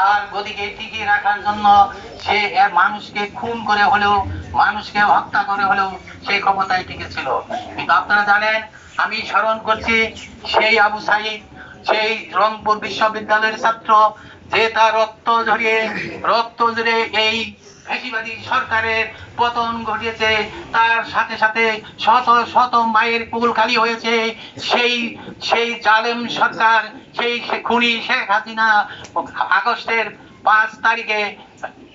তার গদিকে টিকিয়ে রাখার জন্য সে মানুষকে খুন করে হলেও, মানুষকে হত্যা করে হলেও সেই ক্ষমতায় টিকেছিল। কিন্তু আপনারা জানেন, আমি স্মরণ করছি সেই আবু সাইদ সেই রংপুর বিশ্ববিদ্যালয়ের ছাত্র, যে তার রক্ত ঝরিয়ে, রক্ত ঝরে এই ফ্যাসিবাদী সরকারের পতন ঘটিয়েছে তার সাথে সাথে শত শত মায়ের কুল খালি হয়েছে। সেই সেই জালেম সরকার সেই খুনি শেখ হাসিনা আগস্টের পাঁচ তারিখে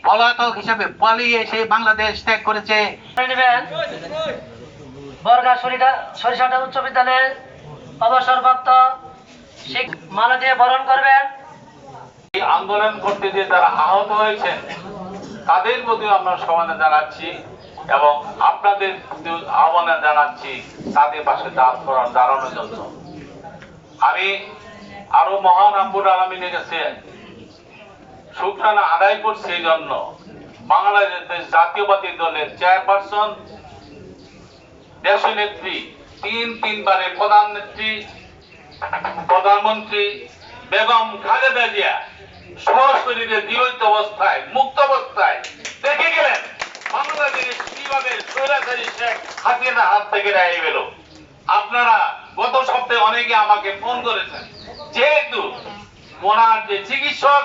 পলাতক হিসেবে পালিয়ে সে বাংলাদেশ ত্যাগ করেছে। বর্গা সরিষাটা উচ্চ বিদ্যালয়ের অবসরপ্রাপ্ত মালা দিয়ে বরণ করবেন। আন্দোলন করতে যে যারা আহত হয়েছেন তাদের প্রতি আমরা সমাধান জানাচ্ছি এবং আপনাদের প্রতিও আহ্বান জানাচ্ছি তাদের পাশে দাঁড় করার, দাঁড়ানোর জন্য। আমি আরও মহান আব্বুর আলমিনের কাছে শুক্রানা আদায় করছি এই জন্য। বাংলাদেশ জাতীয়বাদী দলের চেয়ারপারসন, দেশনেত্রী, তিন তিনবারের প্রধান নেত্রী, প্রধানমন্ত্রী বেগম খালেদা জিয়া সশরীরে জীবিত অবস্থায় দেখে গেলেন বাংলাদেশ কীভাবে স্বৈরাচারী হাসিনার হাত থেকে রেহাই পেল আপনারা গত সপ্তাহে অনেকে আমাকে ফোন করেছেন। যেহেতু ওনার যে চিকিৎসক,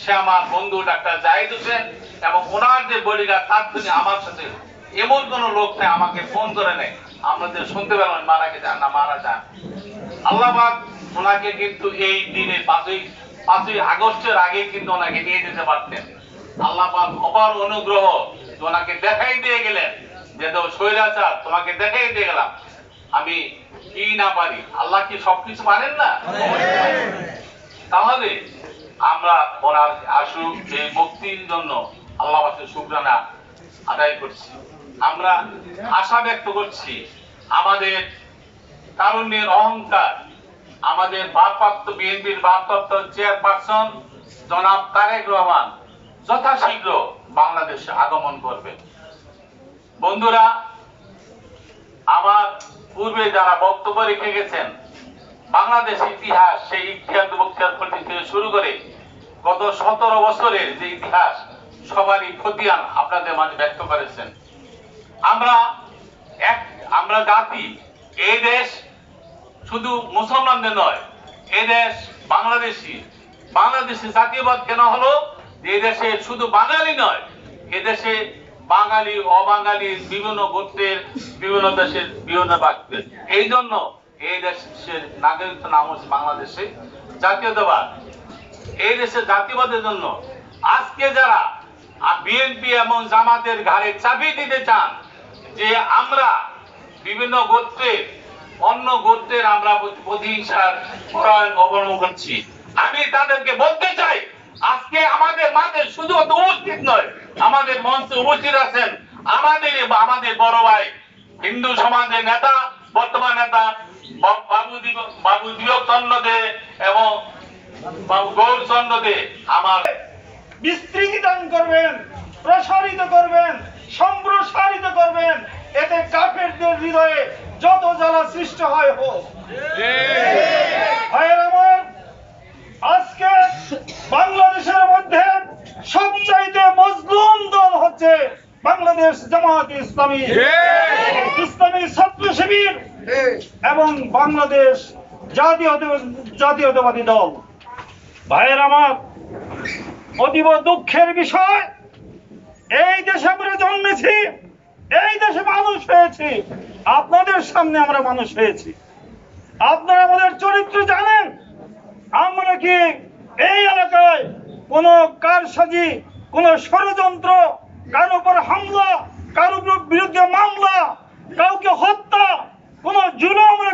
সে আমার বন্ধু ডাক্তার জাহিদ হোসেন এবং ওনার যে বডিগার্ড, তার জন্য আমার সাথে এমন কোন লোক নেই, আমাকে ফোন করে নেই। আমাদের শুনতে পেলাম, মারা গেছে না মারা যান। আল্লাহবাদ ওনাকে কিন্তু এই দিনে পাঁচই পাঁচই আগস্টের আগে কিন্তু ওনাকে নিয়ে যেতে পারতেন। আল্লাহবাদ অপার অনুগ্রহ ওনাকে দেখাই দিয়ে গেলেন। যে তো স্বৈরাচার তোমাকে দেখাই দিয়ে গেলাম। আমি কি না পারি? আল্লাহ কি সবকিছু পারেন না? তাহলে আমরা ওনার আশু এই মুক্তির জন্য আল্লাহ পাশে শুক্রানা আদায় করছি। আমরা আশা ব্যক্ত করছি আমাদের তারুণ্যের অহংকার, আমাদের ভারপ্রাপ্ত বিএনপির ভারপ্রাপ্ত চেয়ারপারসন জনাব তারেক রহমান যথাশীঘ্র বাংলাদেশে আগমন করবে বন্ধুরা আমার পূর্বে যারা বক্তব্য রেখে গেছেন, বাংলাদেশ ইতিহাস সেই ইতিহাস বক্তৃতার প্রতি থেকে শুরু করে গত সতেরো বছরের যে ইতিহাস, সবারই খতিয়ান আপনাদের মাঝে ব্যক্ত করেছেন। আমরা এক, আমরা জাতি এই দেশ শুধু মুসলমানদের নয় এই দেশ বাংলাদেশি। বাংলাদেশি জাতীয়বাদ কেন হলো? এই দেশে শুধু বাঙালি নয়, এ দেশে বাঙালি, অবাঙালি বিভিন্ন গোত্রের, বিভিন্ন দেশের, বিভিন্ন বাক্যের এই জন্য এই দেশের নাগরিকত্ব নাম হচ্ছে বাংলাদেশে জাতীয়তাবাদ। এই দেশের জাতীয়বাদের জন্য আজকে যারা বিএনপি এবং জামাতের ঘাড়ে চাপিয়ে দিতে চান, যে আমরা বিভিন্ন গোত্রের অন্য গোত্রের আমরা প্রতিহিংসার পরায়ণ অবলম্বন করছি, আমি তাদেরকে বলতে চাই, আজকে আমাদের মাঝে শুধুমাত্র উপস্থিত নয় আমাদের মঞ্চে উপস্থিত আছেন আমাদের আমাদের বড় ভাই হিন্দু সমাজের নেতা বর্তমান নেতা বাবু দিবক চন্দ্র দে এবং বাবু গৌরচন্দ্র দে আমার বিস্তৃত করবেন প্রসারিত করবেন সম্প্রসারিত করবেন এতে কাফেরদের হৃদয়ে যত জ্বালা সৃষ্টি হয় হোক। বাংলাদেশ জামাত ইসলামী। ইসলামী ছাত্র শিবির এবং বাংলাদেশ জাতীয় জাতীয়তাবাদী দল। ভাইয়ের আমার অতীব দুঃখের বিষয় এই দেশে আমরা জন্মেছি এই দেশে মানুষ হয়েছি আপনাদের সামনে আমরা মানুষ হয়েছি। আপনারা আমাদের চরিত্র জানেন আমরা কি এই এলাকায় কোনো কারসাজি কোনো ষড়যন্ত্র কারও উপর হামলা কারও উপর বিরুদ্ধে মামলা কাউকে হত্যা কোন জুলুম আমরা